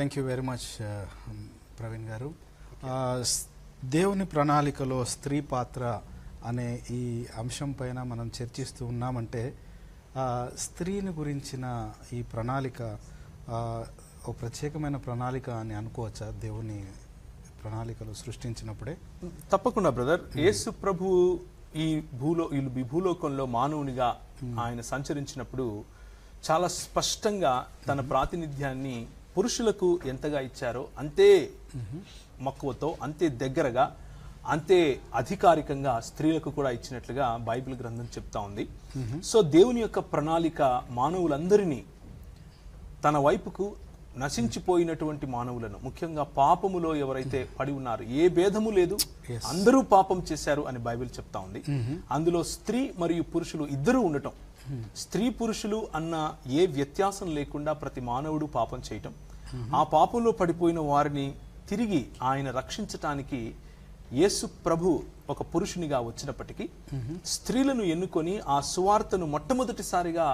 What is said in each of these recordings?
Thank you very much Praveen garu. స్- దేవుని ప్రణాళికలో స్త్రీ పాత్ర అనే ఈ అంశం పైన మనం చర్చిస్తూ ఉన్నామంటే స్త్రీని గురించిన ఈ ప్రణాళిక ఒక ప్రత్యేకమైన ప్రణాళిక అని అనుకోవచ్చా దేవుని ప్రణాళికలు సృష్టించినప్పుడే? తప్పకుండా బ్రదర్. యేసు ప్రభు ఈ భూలో ఈ భూలోకంలో మానవునిగా ఆయన సంచరించినప్పుడు చాలా స్పష్టంగా తన ప్రాతినిధ్యాన్ని పురుషులకు ఎంతగా ఇచ్చారో అంతే మక్కువతో అంతే దగ్గరగా అంతే అధికారికంగా స్త్రీలకు కూడా ఇచ్చినట్లుగా బైబిల్ గ్రంథం చెప్తా ఉంది. సో దేవుని యొక్క ప్రణాళిక మానవులందరినీ తన వైపుకు నశించిపోయినటువంటి మానవులను ముఖ్యంగా పాపములో ఎవరైతే పడి ఉన్నారు ఏ భేదము లేదు. అందరూ పాపం చేశారు అని బైబిల్ చెప్తా ఉంది. అందులో స్త్రీ మరియు పురుషులు ఇద్దరూ ఉండటం స్త్రీ పురుషులు అన్న ఏ వ్యత్యాసం లేకుండా ప్రతి మానవుడు పాపం చేయటం. ఆ పాపంలో పడిపోయిన వారిని తిరిగి ఆయన రక్షించటానికి యేసు ప్రభు ఒక పురుషునిగా వచ్చినప్పటికీ స్త్రీలను ఎన్నుకొని ఆ సువార్తను మొట్టమొదటిసారిగా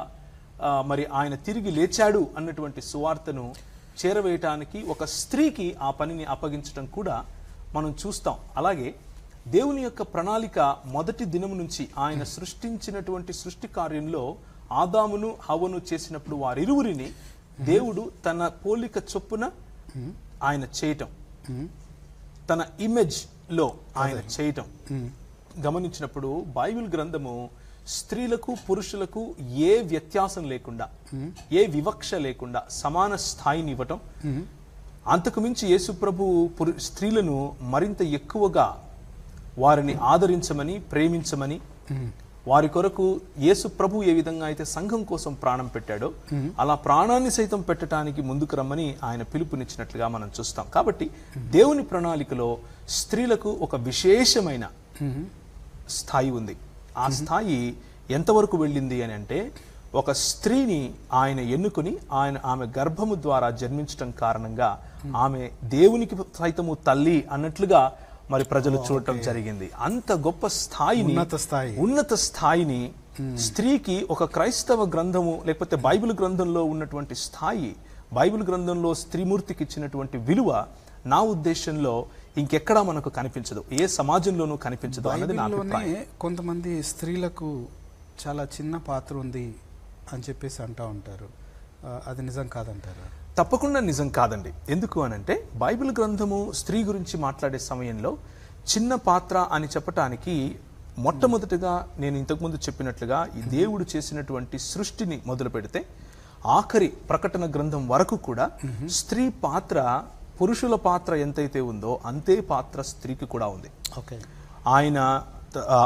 మరి ఆయన తిరిగి లేచాడు అన్నటువంటి సువార్తను చేరవేయటానికి ఒక స్త్రీకి ఆ పనిని అప్పగించడం కూడా మనం చూస్తాం. అలాగే దేవుని యొక్క ప్రణాళిక మొదటి దినం నుంచి ఆయన సృష్టించినటువంటి సృష్టి కార్యంలో ఆదామును హవను చేసినప్పుడు వారిరువురిని దేవుడు తన పోలిక చొప్పున ఆయన చేయటం. తన ఇమేజ్లో ఆయన చేయటం. గమనించినప్పుడు బైబిల్ గ్రంథము స్త్రీలకు పురుషులకు ఏ వ్యత్యాసం లేకుండా ఏ వివక్ష లేకుండా సమాన స్థాయిని ఇవ్వటం. అంతకు మించి యేసు ప్రభు పురు- స్త్రీలను మరింత ఎక్కువగా వారిని ఆదరించమని ప్రేమించమని వారి కొరకు యేసు ప్రభు ఏ విధంగా అయితే సంఘం కోసం ప్రాణం పెట్టాడో అలా ప్రాణాన్ని సైతం పెట్టడానికి ముందుకు రమ్మని ఆయన పిలుపునిచ్చినట్లుగా మనం చూస్తాం. కాబట్టి దేవుని ప్రణాళికలో స్త్రీలకు ఒక విశేషమైన స్థాయి ఉంది. ఆ స్థాయి ఎంతవరకు వెళ్ళింది అని అంటే ఒక స్త్రీని ఆయన ఎన్నుకుని ఆయన ఆమె గర్భము ద్వారా జన్మించటం కారణంగా ఆమె దేవునికి సైతము తల్లి అన్నట్లుగా మరి ప్రజలు చూడటం జరిగింది. అంత గొప్ప స్థాయిని ఉన్నత స్థాయి. ఉన్నత స్థాయిని స్త్రీకి ఒక క్రైస్తవ గ్రంథము లేకపోతే బైబిల్ గ్రంథంలో ఉన్నటువంటి స్థాయి బైబిల్ గ్రంథంలో స్త్రీమూర్తికి ఇచ్చినటువంటి విలువ నా ఉద్దేశంలో ఇంకెక్కడా మనకు కనిపించదు. ఏ సమాజంలోనూ కనిపించదు అన్నది నా అభిప్రాయం. కొంతమంది స్త్రీలకు చాలా చిన్న పాత్ర ఉంది అని చెప్పేసి అంటూ ఉంటారు. అది నిజం కాదంటారా? తప్పకుండా నిజం కాదండి. ఎందుకు అనంటే బైబిల్ గ్రంథము స్త్రీ గురించి మాట్లాడే సమయంలో చిన్న పాత్ర అని చెప్పటానికి మొట్టమొదటిగా నేను ఇంతకుముందు చెప్పినట్లుగా ఈ దేవుడు చేసినటువంటి సృష్టిని మొదలు పెడితే ఆఖరి ప్రకటన గ్రంథం వరకు కూడా స్త్రీ పాత్ర పురుషుల పాత్ర ఎంతైతే ఉందో అంతే పాత్ర స్త్రీకి కూడా ఉంది. ఓకే. ఆయన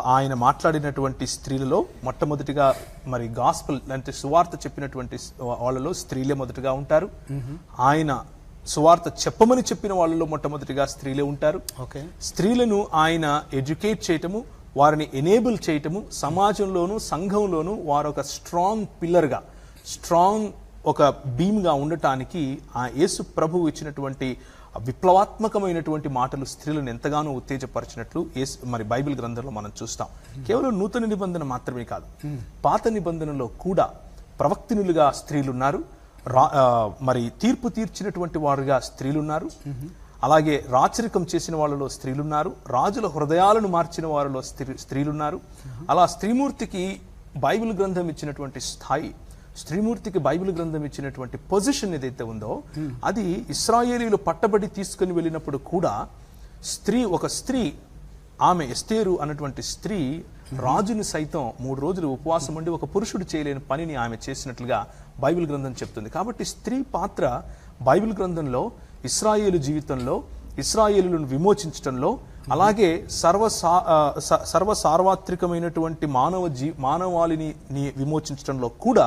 ఆయన మాట్లాడినటువంటి స్త్రీలలో మొట్టమొదటిగా మరి గాస్పల్ అంటే సువార్త చెప్పినటువంటి వాళ్ళలో స్త్రీలే మొదటగా ఉంటారు. ఆయన సువార్త చెప్పమని చెప్పిన వాళ్ళలో మొట్టమొదటిగా స్త్రీలే ఉంటారు. ఓకే. స్త్రీలను ఆయన ఎడ్యుకేట్ చేయటము వారిని ఎనేబుల్ చేయటము సమాజంలోను సంఘంలోను వారు ఒక స్ట్రాంగ్ పిల్లర్గా స్ట్రాంగ్ ఒక భీమ్గా ఉండటానికి ఆ యేసు ప్రభువు ఇచ్చినటువంటి విప్లవాత్మకమైనటువంటి మాటలు స్త్రీలను ఎంతగానో ఉత్తేజపరిచినట్లు యేసు మరి బైబిల్ గ్రంథంలో మనం చూస్తాం. కేవలం నూతన నిబంధన మాత్రమే కాదు. పాత నిబంధనలో కూడా ప్రవక్తినులుగా స్త్రీలున్నారు. రా- మరి తీర్పు తీర్చినటువంటి వారుగా స్త్రీలున్నారు. అలాగే రాచరికం చేసిన వాళ్ళలో స్త్రీలున్నారు. రాజుల హృదయాలను మార్చిన వారిలో స్త్రీ స్త్రీలున్నారు. అలా స్త్రీమూర్తికి బైబిల్ గ్రంథం ఇచ్చినటువంటి స్థాయి స్త్రీమూర్తికి బైబిల్ గ్రంథం ఇచ్చినటువంటి పొజిషన్ ఏదైతే ఉందో అది ఇస్రాయేలీలు పట్టబడి తీసుకుని వెళ్ళినప్పుడు కూడా స్త్రీ ఒక స్త్రీ ఆమె ఎస్తేరు అన్నటువంటి స్త్రీ రాజుని సైతం మూడు రోజులు ఉపవాసం ఉండి ఒక పురుషుడు చేయలేని పనిని ఆమె చేసినట్లుగా బైబిల్ గ్రంథం చెప్తుంది. కాబట్టి స్త్రీ పాత్ర బైబిల్ గ్రంథంలో ఇస్రాయేలు జీవితంలో ఇస్రాయేలులను విమోచించడంలో అలాగే సర్వ సర్వసార్వత్రికమైనటువంటి స- సర్వ మానవ జీ మానవాళిని విమోచించడంలో కూడా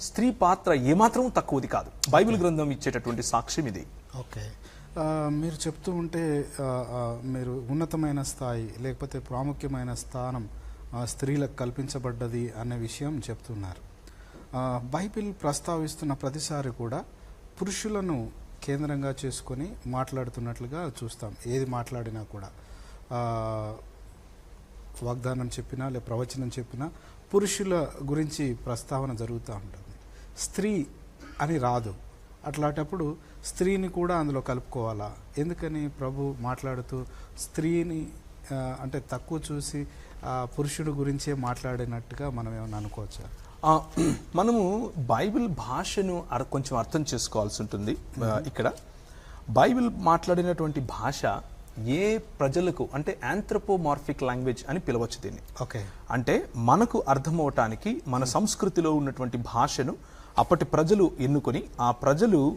స్త్రీ పాత్ర ఏమాత్రం తక్కువది కాదు. బైబిల్ గ్రంథం ఇచ్చేటటువంటి సాక్ష్యం ఇది. ఓకే. మీరు చెప్తూ ఉంటే మీరు ఉన్నతమైన స్థాయి లేకపోతే ప్రాముఖ్యమైన స్థానం స్త్రీలకు కల్పించబడ్డది అనే విషయం చెప్తున్నారు. బైబిల్ ప్రస్తావిస్తున్న ప్రతిసారి కూడా పురుషులను కేంద్రంగా చేసుకొని మాట్లాడుతున్నట్లుగా చూస్తాం. ఏది మాట్లాడినా కూడా. వాగ్దానం చెప్పినా లేదా ప్రవచనం చెప్పినా పురుషుల గురించి ప్రస్తావన జరుగుతూ ఉంటుంది. స్త్రీ అని రాదు. అట్లాంటప్పుడు స్త్రీని కూడా అందులో కలుపుకోవాలా? ఎందుకని ప్రభు మాట్లాడుతూ స్త్రీని అంటే తక్కువ చూసి పురుషుడు గురించే మాట్లాడినట్టుగా మనం ఏమైనా అనుకోవచ్చా? మనము బైబిల్ భాషను కొంచెం అర్థం చేసుకోవాల్సి ఉంటుంది ఇక్కడ. బైబిల్ మాట్లాడినటువంటి భాష ఏ ప్రజలకు అంటే ఆంథ్రపోమార్ఫిక్ లాంగ్వేజ్ అని పిలవచ్చు దీన్ని. ఓకే. అంటే మనకు అర్థమవటానికి మన సంస్కృతిలో ఉన్నటువంటి భాషను అప్పటి ప్రజలు ఎన్నుకొని ఆ ప్రజలు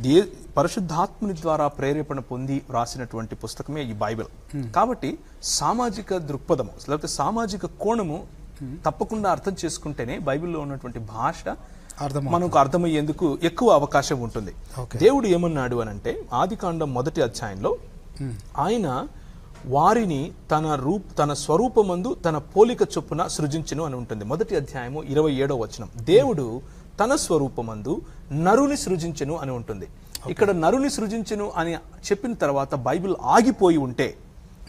దే పరిశుద్ధాత్ముని ద్వారా ప్రేరేపణ పొంది రాసినటువంటి పుస్తకమే ఈ బైబిల్. కాబట్టి సామాజిక దృక్పథము లేకపోతే సామాజిక కోణము తప్పకుండా అర్థం చేసుకుంటేనే బైబిల్లో ఉన్నటువంటి భాష మనకు అర్థమయ్యేందుకు ఎక్కువ అవకాశం ఉంటుంది. దేవుడు ఏమన్నాడు అని అంటే ఆదికాండం మొదటి అధ్యాయంలో ఆయన వారిని తన రూప్ తన స్వరూపమందు తన పోలిక చొప్పున సృజించును అని ఉంటుంది. మొదటి అధ్యాయము ఇరవై ఏడో వచనం. దేవుడు తన స్వరూపమందు నరుని సృజించెను అని ఉంటుంది. ఇక్కడ నరుని సృజించెను అని చెప్పిన తర్వాత బైబిల్ ఆగిపోయి ఉంటే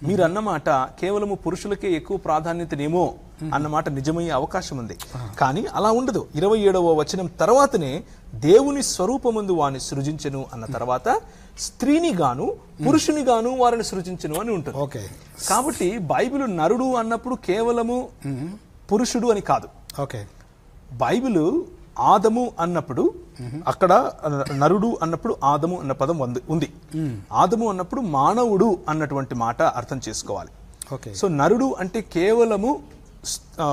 మీరు అన్నమాట కేవలము పురుషులకే ఎక్కువ ప్రాధాన్యతనేమో అన్నమాట నిజమయ్యే అవకాశం ఉంది. కానీ అలా ఉండదు. ఇరవై ఏడవ వచనం తర్వాతనే దేవుని స్వరూపమందు వాని సృజించెను అన్న తర్వాత స్త్రీని గాను పురుషుని గాను వారిని సృజించెను అని ఉంటుంది. ఓకే. కాబట్టి బైబిల్ నరుడు అన్నప్పుడు కేవలము పురుషుడు అని కాదు. ఓకే. బైబిల్ ఆదము అన్నప్పుడు అక్కడ నరుడు అన్నప్పుడు ఆదము అన్న పదం ఉంది ఉంది. ఆదము అన్నప్పుడు మానవుడు అన్నటువంటి మాట అర్థం చేసుకోవాలి. ఓకే. సో నరుడు అంటే కేవలము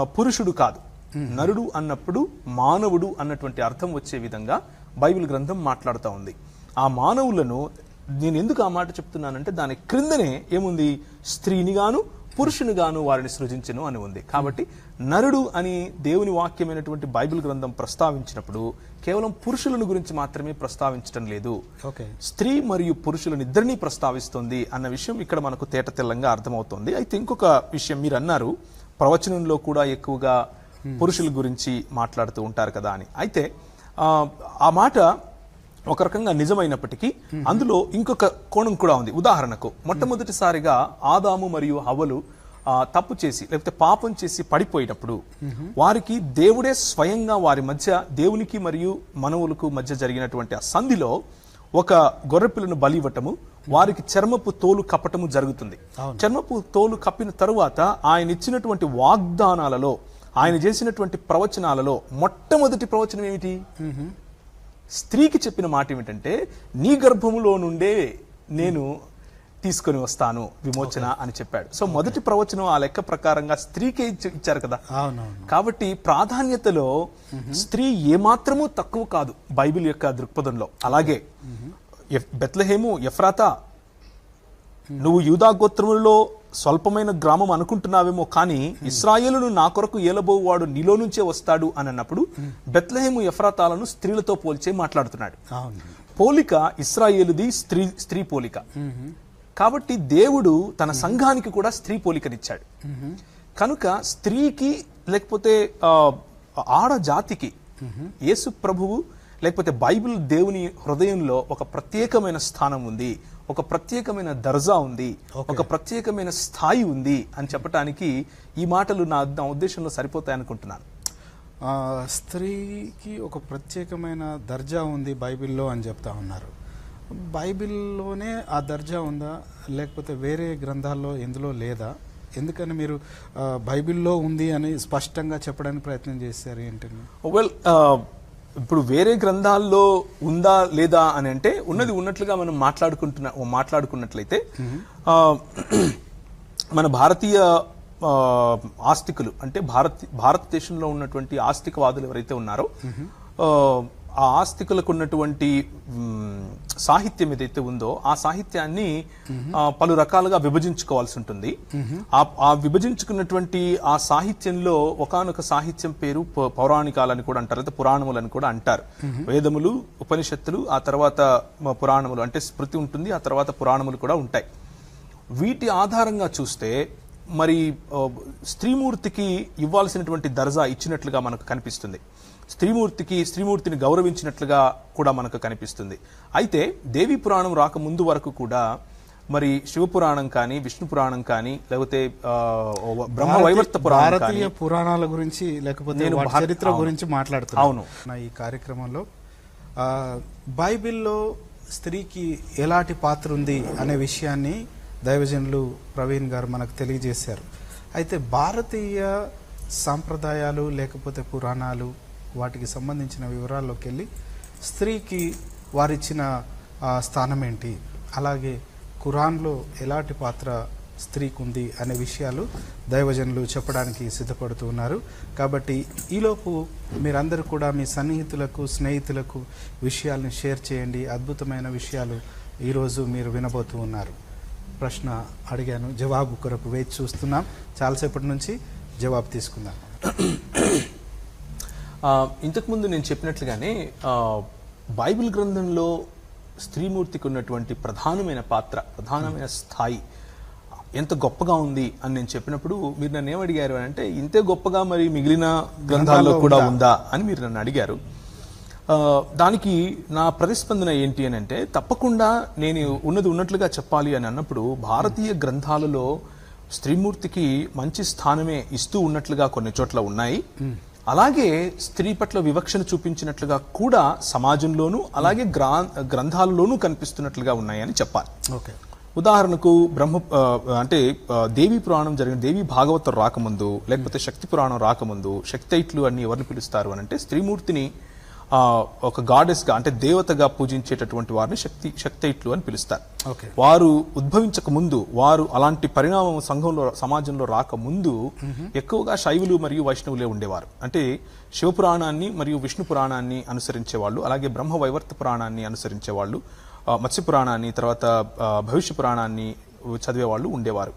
పురుషుడు కాదు. నరుడు అన్నప్పుడు మానవుడు అన్నటువంటి అర్థం వచ్చే విధంగా బైబిల్ గ్రంథం మాట్లాడుతూ ఉంది. ఆ మానవులను నేను ఎందుకు ఆ మాట చెప్తున్నానంటే దాని క్రిందనే ఏముంది? స్త్రీని గాను పురుషుని గాను వారిని సృజించను అని ఉంది. కాబట్టి నరుడు అని దేవుని వాక్యమైనటువంటి బైబిల్ గ్రంథం ప్రస్తావించినప్పుడు కేవలం పురుషులను గురించి మాత్రమే ప్రస్తావించడం లేదు. ఓకే. స్త్రీ మరియు పురుషులను ఇద్దరినీ ప్రస్తావిస్తుంది అన్న విషయం ఇక్కడ మనకు తేట తెల్లంగా అర్థమవుతుంది. అయితే ఇంకొక విషయం మీరు అన్నారు ప్రవచనంలో కూడా ఎక్కువగా పురుషుల గురించి మాట్లాడుతూ ఉంటారు కదా అని. అయితే ఆ మాట ఒక రకంగా నిజమైనప్పటికీ అందులో ఇంకొక కోణం కూడా ఉంది. ఉదాహరణకు మొట్టమొదటిసారిగా ఆదాము మరియు హవ్వలు ఆ, తప్పు చేసి లేకపోతే పాపం చేసి పడిపోయినప్పుడు వారికి దేవుడే స్వయంగా వారి మధ్య దేవునికి మరియు మనవులకు మధ్య జరిగినటువంటి ఆ సంధిలో ఒక గొర్రెపిల్లను బలి ఇవ్వటము వారికి చర్మపు తోలు కప్పటము జరుగుతుంది. చర్మపు తోలు కప్పిన తరువాత ఆయన ఇచ్చినటువంటి వాగ్దానాలలో ఆయన చేసినటువంటి ప్రవచనాలలో మొట్టమొదటి ప్రవచనం ఏమిటి? స్త్రీకి చెప్పిన మాట ఏమిటంటే నీ గర్భములో నుండే నేను తీసుకొని వస్తాను విమోచన అని చెప్పాడు. సో మొదటి ప్రవచనం ఆ లెక్క ప్రకారంగా స్త్రీకే ఇచ్చి- ఇచ్చారు కదా. కాబట్టి ప్రాధాన్యతలో స్త్రీ ఏమాత్రమూ తక్కువ కాదు బైబిల్ యొక్క దృక్పథంలో. అలాగే బెత్లహేము ఎఫ్రాతా నువ్వు యూదా గోత్రములలో స్వల్పమైన గ్రామం అనుకుంటున్నావేమో కానీ ఇస్రాయేలును నా కొరకు ఏలబోవాడు నీలో నుంచే వస్తాడు అని అన్నప్పుడు బెత్లహేము ఎఫ్రాతాలను స్త్రీలతో పోల్చే మాట్లాడుతున్నాడు. పోలిక ఇస్రాయేలుది స్త్రీ స్త్రీ పోలిక. కాబట్టి దేవుడు తన సంఘానికి కూడా స్త్రీ పోలికనిచ్చాడు. కనుక స్త్రీకి లేకపోతే ఆ, ఆడ జాతికి యేసు ప్రభువు లేకపోతే బైబిల్ దేవుని హృదయంలో ఒక ప్రత్యేకమైన స్థానం ఉంది. ఒక ప్రత్యేకమైన దర్జా ఉంది ఒక ప్రత్యేకమైన స్థాయి ఉంది అని చెప్పటానికి ఈ మాటలు నా నా ఉద్దేశంలో సరిపోతాయి అనుకుంటున్నాను ఆ, స్త్రీకి ఒక ప్రత్యేకమైన దర్జా ఉంది బైబిల్లో అని చెప్తా ఉన్నారు. బైబిల్లోనే ఆ దర్జా ఉందా? లేకపోతే వేరే గ్రంథాల్లో ఎందులో లేదా? ఎందుకని మీరు బైబిల్లో ఉంది అని స్పష్టంగా చెప్పడానికి ప్రయత్నం చేశారు ఏంటండి? వెల్ ఇప్పుడు వేరే గ్రంథాల్లో ఉందా లేదా అని అంటే ఉన్నది ఉన్నట్లుగా మనం మాట్లాడుకుంటున్న మాట్లాడుకున్నట్లయితే మన భారతీయ ఆస్తికులు అంటే భారత్ భారతదేశంలో ఉన్నటువంటి ఆస్తికవాదులు ఎవరైతే ఉన్నారో ఆ, ఆస్తికులకు ఉన్నటువంటి సాహిత్యం ఏదైతే ఉందో ఆ సాహిత్యాన్ని పలు రకాలుగా విభజించుకోవాల్సి ఉంటుంది. ఆ విభజించుకున్నటువంటి ఆ సాహిత్యంలో ఒకానొక సాహిత్యం పేరు పౌరాణికాలని కూడా అంటారు లేదా పురాణములని కూడా అంటారు. వేదములు ఉపనిషత్తులు ఆ తర్వాత పురాణములు అంటే స్మృతి ఉంటుంది ఆ తర్వాత పురాణములు కూడా ఉంటాయి. వీటి ఆధారంగా చూస్తే మరి స్త్రీమూర్తికి ఇవ్వాల్సినటువంటి దర్జా ఇచ్చినట్లుగా మనకు కనిపిస్తుంది. స్త్రీమూర్తికి స్త్రీమూర్తిని గౌరవించినట్లుగా కూడా మనకు కనిపిస్తుంది అయితే దేవి పురాణం రాక ముందు వరకు కూడా మరి శివపురాణం కానీ విష్ణు పురాణం కానీ లేకపోతే బ్రహ్మ వైవర్త పురాణం భారతీయ పురాణాల గురించి లేకపోతే చరిత్ర. గురించి మాట్లాడుతున్నాను అవును. నా ఈ కార్యక్రమంలో బైబిల్లో స్త్రీకి ఎలాంటి పాత్ర ఉంది అనే విషయాన్ని దైవజనులు ప్రవీణ్ గారు మనకు తెలియజేశారు అయితే భారతీయ సాంప్రదాయాలు లేకపోతే పురాణాలు వాటికి సంబంధించిన వివరాల్లోకి వెళ్ళి స్త్రీకి వారిచ్చిన స్థానం ఏంటి అలాగే ఖురాన్లో ఎలాంటి పాత్ర స్త్రీకి ఉంది అనే విషయాలు దైవజనులు చెప్పడానికి సిద్ధపడుతూ ఉన్నారు. కాబట్టి ఈలోపు మీరందరూ కూడా మీ సన్నిహితులకు స్నేహితులకు విషయాల్ని షేర్ చేయండి. అద్భుతమైన విషయాలు ఈరోజు మీరు వినబోతూ ఉన్నారు. ప్రశ్న అడిగాను జవాబు కొరకు వేచి చూస్తున్నాం. చాలాసేపటి నుంచి జవాబు తీసుకుందాం. ఇంతకుముందు నేను చెప్పినట్లుగానే బైబిల్ గ్రంథంలో స్త్రీమూర్తికి ఉన్నటువంటి ప్రధానమైన పాత్ర ప్రధానమైన స్థాయి ఎంత గొప్పగా ఉంది అని నేను చెప్పినప్పుడు మీరు నన్ను ఏమడిగారు అని అంటే ఇంతే గొప్పగా మరి మిగిలిన గ్రంథాల్లో కూడా ఉందా? అని మీరు నన్ను అడిగారు. దానికి నా ప్రతిస్పందన ఏంటి అని అంటే తప్పకుండా నేను ఉన్నది ఉన్నట్లుగా చెప్పాలి అని అన్నప్పుడు భారతీయ గ్రంథాలలో స్త్రీమూర్తికి మంచి స్థానమే ఇస్తూ ఉన్నట్లుగా కొన్ని చోట్ల ఉన్నాయి. అలాగే స్త్రీ పట్ల వివక్షను చూపించినట్లుగా కూడా సమాజంలోనూ అలాగే గ్రా గ్రంథాలలోనూ కనిపిస్తున్నట్లుగా ఉన్నాయని చెప్పాలి. ఓకే. ఉదాహరణకు బ్రహ్మ అంటే దేవి పురాణం జరిగిన దేవి భాగవతం రాకముందు లేకపోతే శక్తి పురాణం రాకముందు శక్తైట్లు అని ఎవరిని పిలుస్తారు అని అంటే స్త్రీమూర్తిని ఒక గాడెస్గా అంటే దేవతగా పూజించేటటువంటి వారిని శక్తి శక్తైట్లు అని పిలుస్తారు. ఓకే. వారు ఉద్భవించక ముందు వారు అలాంటి పరిణామం సంఘంలో సమాజంలో రాకముందు ఎక్కువగా శైవులు మరియు వైష్ణవులే ఉండేవారు. అంటే శివపురాణాన్ని మరియు విష్ణు పురాణాన్ని అనుసరించే వాళ్ళు అలాగే బ్రహ్మ వైవర్త పురాణాన్ని అనుసరించే వాళ్ళు మత్స్య పురాణాన్ని తర్వాత భవిష్య పురాణాన్ని చదివే వాళ్ళు ఉండేవారు.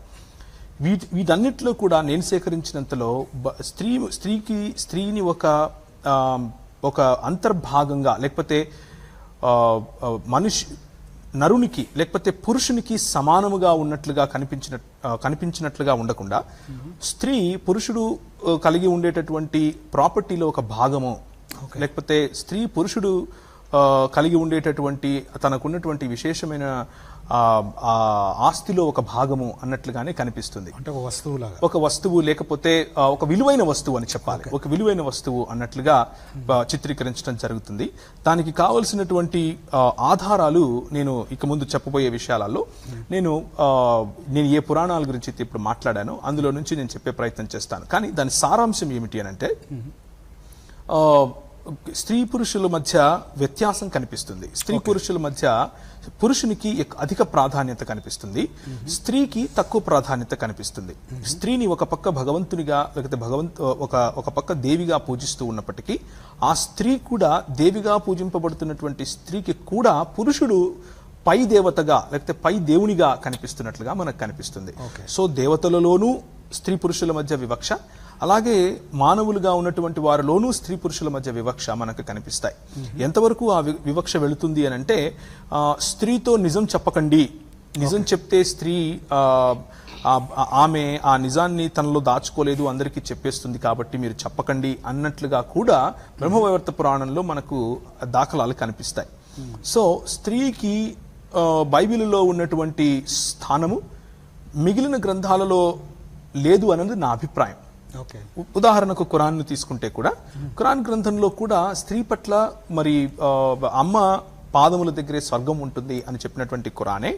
వీటి వీటన్నిటిలో కూడా నేను సేకరించినంతలో స్త్రీ స్త్రీకి స్త్రీని ఒక ఒక అంతర్భాగంగా లేకపోతే మనిషి నరునికి లేకపోతే పురుషునికి సమానముగా ఉన్నట్లుగా కనిపించిన కనిపించినట్లుగా ఉండకుండా స్త్రీ పురుషుడు కలిగి ఉండేటటువంటి ప్రాపర్టీలో ఒక భాగము. లేకపోతే స్త్రీ పురుషుడు కలిగి ఉండేటటువంటి తనకున్నటువంటి విశేషమైన ఆస్తిలో ఒక భాగము అన్నట్లుగానే కనిపిస్తుంది. అంటే ఒక వస్తువులాగా. ఒక వస్తువు లేకపోతే ఒక విలువైన వస్తువు అని చెప్పాలి. ఒక విలువైన వస్తువు అన్నట్లుగా చిత్రీకరించడం జరుగుతుంది. దానికి కావలసినటువంటి ఆధారాలు నేను ఇక ముందు చెప్పబోయే విషయాలలో నేను నేను ఏ పురాణాల గురించి అయితే ఇప్పుడు మాట్లాడానో అందులో నుంచి నేను చెప్పే ప్రయత్నం చేస్తాను. కానీ దాని సారాంశం ఏమిటి అని అంటే ఆ, స్త్రీ పురుషుల మధ్య వ్యత్యాసం కనిపిస్తుంది. స్త్రీ పురుషుల మధ్య పురుషునికి అధిక ప్రాధాన్యత కనిపిస్తుంది. స్త్రీకి తక్కువ ప్రాధాన్యత కనిపిస్తుంది. స్త్రీని ఒక పక్క భగవంతునిగా లేకపోతే భగవంత్ ఒక ఒక పక్క దేవిగా పూజిస్తూ ఉన్నప్పటికీ ఆ స్త్రీ కూడా దేవిగా పూజింపబడుతున్నటువంటి స్త్రీకి కూడా పురుషుడు పై దేవతగా లేకపోతే పై దేవునిగా కనిపిస్తున్నట్లుగా మనకు కనిపిస్తుంది. సో దేవతలలోనూ స్త్రీ పురుషుల మధ్య వివక్ష. అలాగే మానవులుగా ఉన్నటువంటి వారిలోనూ స్త్రీ పురుషుల మధ్య వివక్ష మనకు కనిపిస్తాయి. ఎంతవరకు ఆ వి- వివక్ష వెళుతుంది అని అంటే స్త్రీతో నిజం చెప్పకండి. నిజం చెప్తే స్త్రీ ఆమె ఆ నిజాన్ని తనలో దాచుకోలేదు అందరికీ చెప్పేస్తుంది కాబట్టి మీరు చెప్పకండి అన్నట్లుగా కూడా బ్రహ్మవైవర్త పురాణంలో మనకు దాఖలాలు కనిపిస్తాయి. సో స్త్రీకి బైబిలులో ఉన్నటువంటి స్థానము మిగిలిన గ్రంథాలలో లేదు అన్నది నా అభిప్రాయం. ఉదాహరణకు ఖురాన్ను తీసుకుంటే కూడా ఖురాన్ గ్రంథంలో కూడా స్త్రీ పట్ల మరి అమ్మ పాదముల దగ్గరే స్వర్గం ఉంటుంది అని చెప్పినటువంటి ఖురానే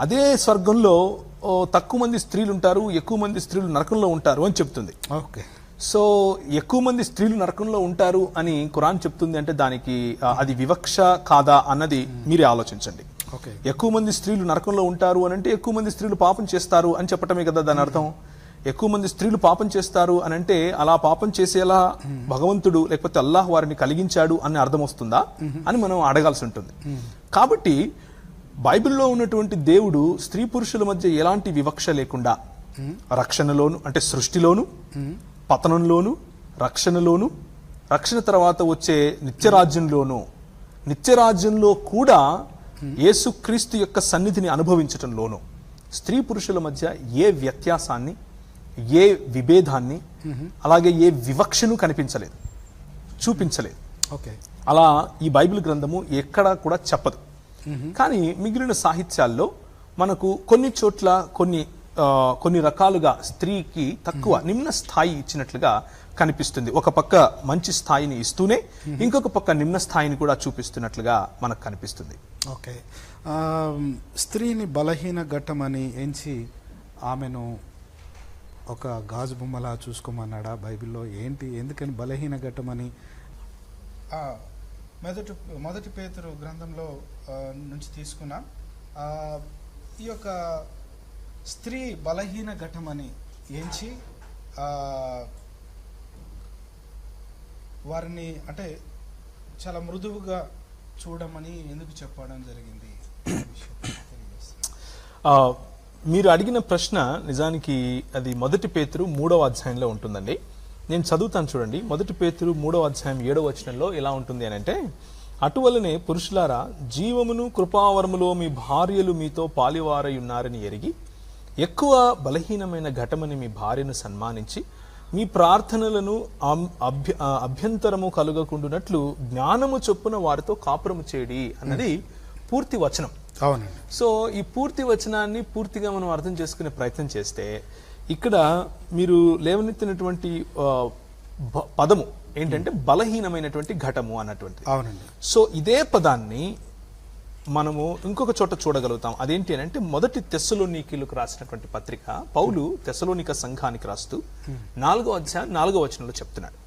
అదే స్వర్గంలో తక్కువ మంది స్త్రీలు ఉంటారు ఎక్కువ మంది స్త్రీలు నరకంలో ఉంటారు అని చెప్తుంది. ఓకే. సో ఎక్కువ మంది స్త్రీలు నరకంలో ఉంటారు అని ఖురాన్ చెప్తుంది అంటే దానికి అది వివక్ష కాదా అన్నది మీరే ఆలోచించండి. ఓకే. ఎక్కువ మంది స్త్రీలు నరకంలో ఉంటారు అని అంటే ఎక్కువ మంది స్త్రీలు పాపం చేస్తారు అని చెప్పటమే కదా దాని అర్థం? ఎక్కువ మంది స్త్రీలు పాపం చేస్తారు అని అంటే అలా పాపం చేసేలా భగవంతుడు లేకపోతే అల్లాహ్ వారిని కలిగించాడు అని అర్థం వస్తుందా? అని మనం అడగాల్సి ఉంటుంది. కాబట్టి బైబిల్లో ఉన్నటువంటి దేవుడు స్త్రీ పురుషుల మధ్య ఎలాంటి వివక్ష లేకుండా రక్షణలోను అంటే సృష్టిలోను పతనంలోను రక్షణలోను రక్షణ తర్వాత వచ్చే నిత్యరాజ్యంలోను నిత్యరాజ్యంలో కూడా యేసుక్రీస్తు యొక్క సన్నిధిని అనుభవించటంలోను స్త్రీ పురుషుల మధ్య ఏ వ్యత్యాసాన్ని ఏ విభేదాన్ని అలాగే ఏ వివక్షను కనిపించలేదు చూపించలేదు. ఓకే. అలా ఈ బైబిల్ గ్రంథము ఎక్కడా కూడా చెప్పదు. కానీ మిగిలిన సాహిత్యాల్లో మనకు కొన్ని చోట్ల కొన్ని కొన్ని రకాలుగా స్త్రీకి తక్కువ నిమ్న స్థాయి ఇచ్చినట్లుగా కనిపిస్తుంది. ఒక పక్క మంచి స్థాయిని ఇస్తూనే ఇంకొక పక్క నిమ్న స్థాయిని కూడా చూపిస్తున్నట్లుగా మనకు కనిపిస్తుంది. ఓకే. స్త్రీని బలహీన ఘట్టమని ఎంచి ఆమెను ఒక గాజు బొమ్మలా చూసుకోమన్నాడా బైబిల్లో? ఏంటి? ఎందుకని బలహీన ఘట్టమని? మొదటి మొదటి పేతురు గ్రంథంలో నుంచి తీసుకున్నా ఈ యొక్క స్త్రీ బలహీన ఘట్టమని ఎంచి ఆ, వారిని అంటే చాలా మృదువుగా చూడమని ఎందుకు చెప్పడం జరిగింది? మీరు అడిగిన ప్రశ్న నిజానికి అది మొదటి పేతురు మూడవ అధ్యాయంలో ఉంటుందండి. నేను చదువుతాను చూడండి. మొదటి పేతురు మూడవ అధ్యాయం ఏడవ వచనంలో ఎలా ఉంటుంది అని అంటే అటువలనే పురుషులారా జీవమును కృపావరములో మీ భార్యలు మీతో పాలివారై ఉన్నారని ఎరిగి ఎక్కువ బలహీనమైన ఘటమని మీ భార్యను సన్మానించి మీ ప్రార్థనలను అభ్య అభ్యంతరము కలుగకుండునట్లు జ్ఞానము చొప్పున వారితో కాపురము చేయడి అన్నది పూర్తి వచనం. అవునండి. సో ఈ పూర్తి వచనాన్ని పూర్తిగా మనం అర్థం చేసుకునే ప్రయత్నం చేస్తే ఇక్కడ మీరు లేవనెత్తినటువంటి పదము ఏంటంటే బలహీనమైనటువంటి ఘటము అన్నటువంటిది. అవునండి. సో ఇదే పదాన్ని మనము ఇంకొక చోట చూడగలుగుతాం. అదేంటి అని అంటే మొదటి తెస్సలోనికీలకు రాసినటువంటి పత్రిక పౌలు తెస్సలోనిక సంఘానికి రాస్తూ నాలుగో అధ్యాయం నాలుగో వచనంలో చెప్తున్నాడు.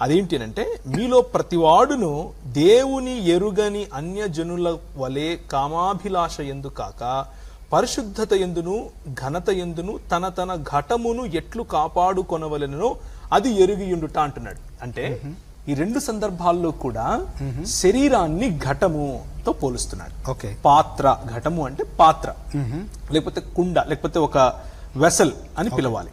అదేంటి అని అంటే మీలో ప్రతివాడును దేవుని ఎరుగని అన్యజనుల వలె కామాభిలాష ఎందు కాక పరిశుద్ధత ఎందును ఘనత ఎందును తన తన ఘటమును ఎట్లు కాపాడుకొనవలెనో అది ఎరుగియుండుట అంటున్నాడు. అంటే ఈ రెండు సందర్భాల్లో కూడా శరీరాన్ని ఘటముతో పోలుస్తున్నాడు. ఓకే. పాత్ర ఘటము అంటే పాత్ర. లేకపోతే కుండ లేకపోతే ఒక వెసల్ అని పిలవాలి.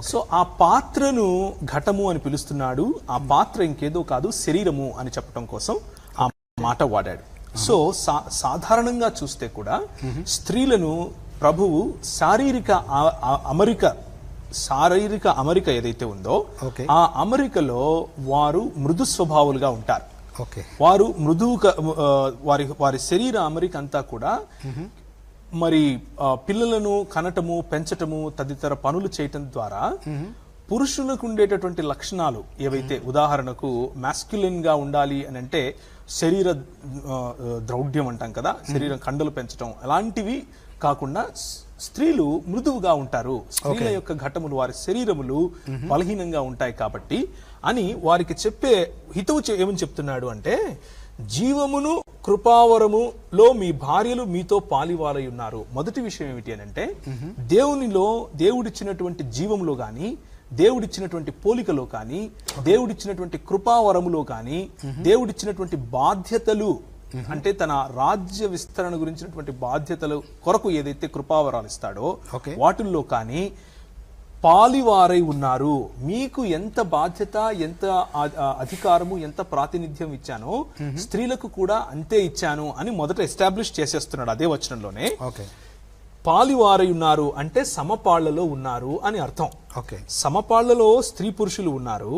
సో ఆ పాత్రను ఘటము అని పిలుస్తున్నాడు. ఆ పాత్ర ఇంకేదో కాదు శరీరము అని చెప్పడం కోసం ఆ మాట వాడాడు. సో సా- సాధారణంగా చూస్తే కూడా స్త్రీలను ప్రభువు శారీరక అమరిక శారీరక అమరిక ఏదైతే ఉందో. ఆ అమరికలో వారు మృదు స్వభావులుగా ఉంటారు. వారు మృదువుగా ఆ, వారి వారి శరీర అమరిక అంతా కూడా మరి పిల్లలను కనటము పెంచటము తదితర పనులు చేయటం ద్వారా పురుషులకు ఉండేటటువంటి లక్షణాలు ఏవైతే ఉదాహరణకు మాస్క్యులిన్గా ఉండాలి అని అంటే శరీర ద్రౌఢ్యం అంటాం కదా శరీరం కండలు పెంచటం అలాంటివి కాకుండా స్త్రీలు మృదువుగా ఉంటారు. స్త్రీల యొక్క ఘటములు వారి శరీరములు బలహీనంగా ఉంటాయి కాబట్టి అని వారికి చెప్పే హితవు ఏమని చెప్తున్నాడు అంటే జీవమును కృపావరములో మీ భార్యలు మీతో పాలివారై ఉన్నారు మొదటి విషయం ఏమిటి అని అంటే దేవునిలో దేవుడిచ్చినటువంటి జీవములో గాని దేవుడిచ్చినటువంటి పోలికలో కానీ దేవుడిచ్చినటువంటి కృపావరములో కానీ దేవుడిచ్చినటువంటి బాధ్యతలు అంటే తన రాజ్య విస్తరణ గురించినటువంటి బాధ్యతలు కొరకు ఏదైతే కృపావరాలు ఇస్తాడో. వాటిల్లో కానీ పాలివారై ఉన్నారు. మీకు ఎంత బాధ్యత ఎంత అధికారము ఎంత ప్రాతినిధ్యం ఇచ్చానో స్త్రీలకు కూడా అంతే ఇచ్చాను అని మొదట ఎస్టాబ్లిష్ చేసేస్తున్నాడు అదే వచనంలోనే. ఓకే. పాలివారై ఉన్నారు అంటే సమపాళ్ళలో ఉన్నారు అని అర్థం. ఓకే. సమపాళ్ళలో స్త్రీ పురుషులు ఉన్నారు.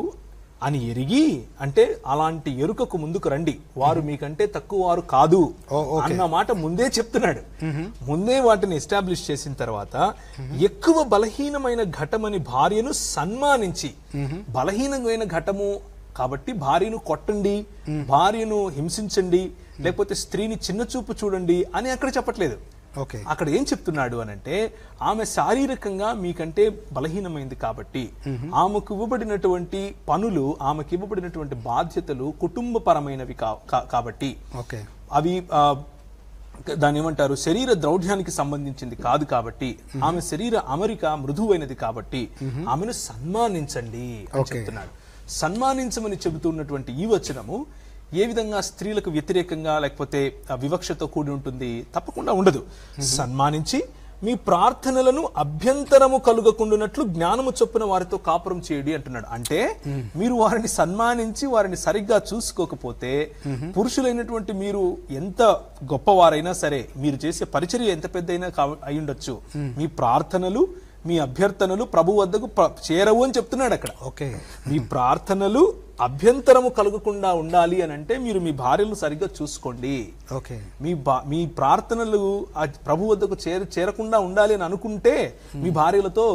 అని ఎరిగి అంటే అలాంటి ఎరుకకు ముందుకు రండి. వారు మీకంటే తక్కువ వారు కాదు. అన్న మాట ముందే చెప్తున్నాడు. ముందే వాటిని ఎస్టాబ్లిష్ చేసిన తర్వాత ఎక్కువ బలహీనమైన ఘటమని భార్యను సన్మానించి బలహీనమైన ఘటము కాబట్టి భార్యను కొట్టండి భార్యను హింసించండి లేకపోతే స్త్రీని చిన్న చూపు చూడండి అని అక్కడ చెప్పట్లేదు. అక్కడ ఏం చెప్తున్నాడు అనంటే ఆమె శారీరకంగా మీకంటే బలహీనమైంది కాబట్టి ఆమెకు ఇవ్వబడినటువంటి పనులు ఆమెకు ఇవ్వబడినటువంటి బాధ్యతలు కుటుంబపరమైనవి కా- కా- కాబట్టి ఓకే అవి ఆ, దాన్ని ఏమంటారు శరీర ద్రౌఢ్యానికి సంబంధించింది కాదు కాబట్టి ఆమె శరీర అమరిక మృదువైనది కాబట్టి ఆమెను సన్మానించండి అని. చెప్తున్నాడు. సన్మానించమని చెబుతున్నటువంటి ఈ వచనము ఏ విధంగా స్త్రీలకు వ్యతిరేకంగా లేకపోతే వివక్షతో కూడి ఉంటుంది తప్పకుండా ఉండదు. సన్మానించి మీ ప్రార్థనలను అభ్యంతరము కలుగకుండునట్లు జ్ఞానము చొప్పున వారితో కాపురం చేయడి అంటున్నాడు. అంటే మీరు వారిని సన్మానించి వారిని సరిగ్గా చూసుకోకపోతే పురుషులైనటువంటి మీరు ఎంత గొప్పవారైనా సరే మీరు చేసే పరిచర్య ఎంత పెద్దయినా కా- అయి ఉండొచ్చు మీ ప్రార్థనలు మీ అభ్యర్థనలు ప్రభు వద్దకు చేరవు అని చెప్తున్నాడు అక్కడ. ఓకే. మీ ప్రార్థనలు అభ్యంతరము కలగకుండా ఉండాలి అని అంటే మీరు మీ భార్యను సరిగ్గా చూసుకోండి. ఓకే. మీ మీ ప్రార్థనలు ప్రభు వద్దకు చేర చేరకుండా ఉండాలి అని అనుకుంటే మీ భార్యలతో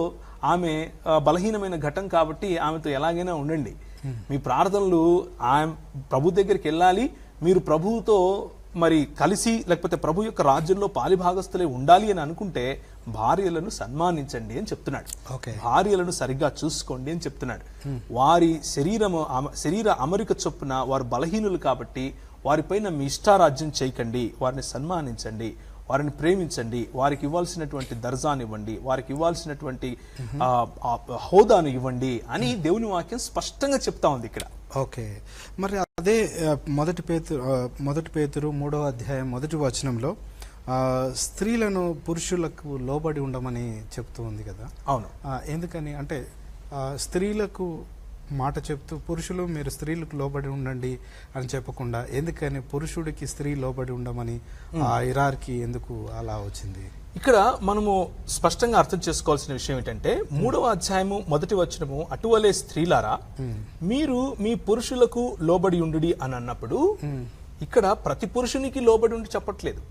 ఆమె బలహీనమైన ఘటం కాబట్టి ఆమెతో ఎలాగైనా ఉండండి. మీ ప్రార్థనలు ఆమె ప్రభు దగ్గరికి వెళ్ళాలి. మీరు ప్రభువుతో మరి కలిసి లేకపోతే ప్రభు యొక్క రాజ్యంలో పాలిభాగస్తులే ఉండాలి అని అనుకుంటే భార్యలను సన్మానించండి అని చెప్తున్నాడు. ఓకే. భార్యలను సరిగ్గా చూసుకోండి అని చెప్తున్నాడు. వారి శరీరము శరీర అమరిక చొప్పున వారు బలహీనులు కాబట్టి వారిపైన మీ ఇష్టారాజ్యం చేయకండి వారిని సన్మానించండి వారిని ప్రేమించండి వారికి ఇవ్వాల్సినటువంటి దర్జాను ఇవ్వండి వారికి ఇవ్వాల్సినటువంటి హోదాను ఇవ్వండి అని దేవుని వాక్యం స్పష్టంగా చెప్తా ఉంది ఇక్కడ. ఓకే. మరి అదే మొదటి పేతురు మొదటి పేతురు మూడవ అధ్యాయం మొదటి వచనంలో స్త్రీలను పురుషులకు లోబడి ఉండమని చెప్తూ ఉంది కదా? అవును. ఎందుకని? అంటే స్త్రీలకు మాట చెప్తూ పురుషులు మీరు స్త్రీలకు లోబడి ఉండండి అని చెప్పకుండా ఎందుకని? పురుషుడికి స్త్రీ లోబడి ఉండమని ఆ ఇరార్కి ఎందుకు అలా వచ్చింది? ఇక్కడ మనము స్పష్టంగా అర్థం చేసుకోవాల్సిన విషయం ఏంటంటే మూడవ అధ్యాయము మొదటి వచనము అటువలే స్త్రీలారా మీరు మీ పురుషులకు లోబడి ఉండుడి అని అన్నప్పుడు ఇక్కడ ప్రతి పురుషునికి లోబడి ఉండి చెప్పట్లేదు.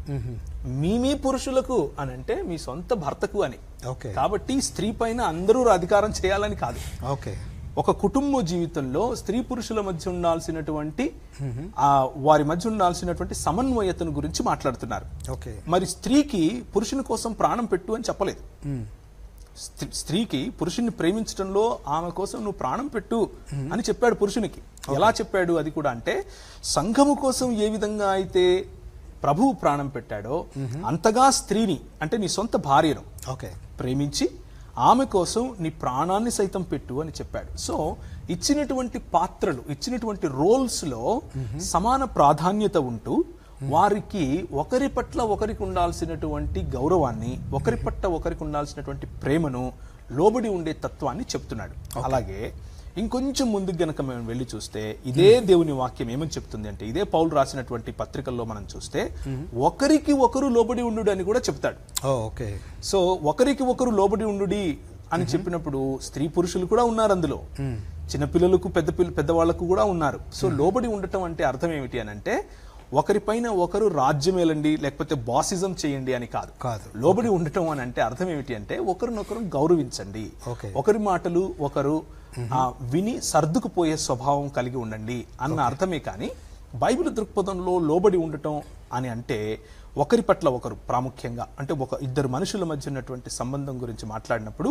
మీ మీ పురుషులకు అని అంటే మీ సొంత భర్తకు అని. ఓకే. కాబట్టి స్త్రీ పైన అందరూ అధికారం చేయాలని కాదు. ఓకే. ఒక కుటుంబ జీవితంలో స్త్రీ పురుషుల మధ్య ఉండాల్సినటువంటి ఆ వారి మధ్య ఉండాల్సినటువంటి సమన్వయతను గురించి మాట్లాడుతున్నారు. ఓకే. మరి స్త్రీకి పురుషుని కోసం ప్రాణం పెట్టు అని చెప్పలేదు. స్త్రీకి పురుషుని ప్రేమించడంలో ఆమె కోసం నువ్వు ప్రాణం పెట్టు అని చెప్పాడు పురుషునికి. ఎలా చెప్పాడు అది కూడా అంటే సంఘము కోసం ఏ విధంగా అయితే ప్రభువు ప్రాణం పెట్టాడో అంతగా స్త్రీని అంటే నీ సొంత భార్యను ఓకే. ప్రేమించి ఆమె కోసం నీ ప్రాణాన్ని సైతం పెట్టు అని చెప్పాడు. సో ఇచ్చినటువంటి పాత్రలు ఇచ్చినటువంటి రోల్స్లో సమాన ప్రాధాన్యత ఉంటూ వారికి ఒకరి పట్ల ఒకరికి ఉండాల్సినటువంటి గౌరవాన్ని ఒకరి పట్ల ఒకరికి ఉండాల్సినటువంటి ప్రేమను లోబడి ఉండే తత్వాన్ని చెప్తున్నాడు. అలాగే ఇంకొంచెం ముందుకు గనక మేము వెళ్ళి చూస్తే ఇదే దేవుని వాక్యం ఏమని చెప్తుంది అంటే ఇదే పౌలు రాసినటువంటి పత్రికల్లో మనం చూస్తే ఒకరికి ఒకరు లోబడి ఉండు అని కూడా చెప్తాడు. ఓకే. సో ఒకరికి ఒకరు లోబడి ఉండుడి అని చెప్పినప్పుడు స్త్రీ పురుషులు కూడా ఉన్నారు అందులో. చిన్నపిల్లలకు పెద్ద పిల్ల పెద్దవాళ్ళకు కూడా ఉన్నారు. సో లోబడి ఉండటం అంటే అర్థం ఏమిటి అని అంటే ఒకరిపైన ఒకరు రాజ్యం ఏలండి లేకపోతే బాసిజం చేయండి అని కాదు. కాదు. లోబడి ఉండటం అని అంటే అర్థం ఏమిటి అంటే ఒకరినొకరు గౌరవించండి. ఓకే. ఒకరి మాటలు ఒకరు ఆ, విని సర్దుకుపోయే స్వభావం కలిగి ఉండండి అన్న అర్థమే కానీ బైబిల్ దృక్పథంలో లోబడి ఉండటం అని అంటే ఒకరి పట్ల ఒకరు ప్రాముఖ్యంగా అంటే ఒక ఇద్దరు మనుషుల మధ్య ఉన్నటువంటి సంబంధం గురించి మాట్లాడినప్పుడు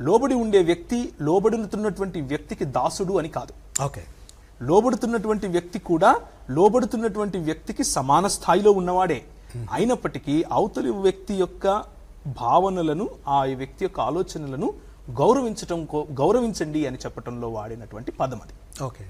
లోబడి ఉండే వ్యక్తి లోబడుతున్నటువంటి వ్యక్తికి దాసుడు అని కాదు. ఓకే. లోబడుతున్నటువంటి వ్యక్తి కూడా లోబడుతున్నటువంటి వ్యక్తికి సమాన స్థాయిలో ఉన్నవాడే. అయినప్పటికీ అవతలి వ్యక్తి యొక్క భావనలను ఆ వ్యక్తి యొక్క ఆలోచనలను గౌరవించటం కో- గౌరవించండి అని చెప్పటంలో వాడినటువంటి పదం అది. ఓకే.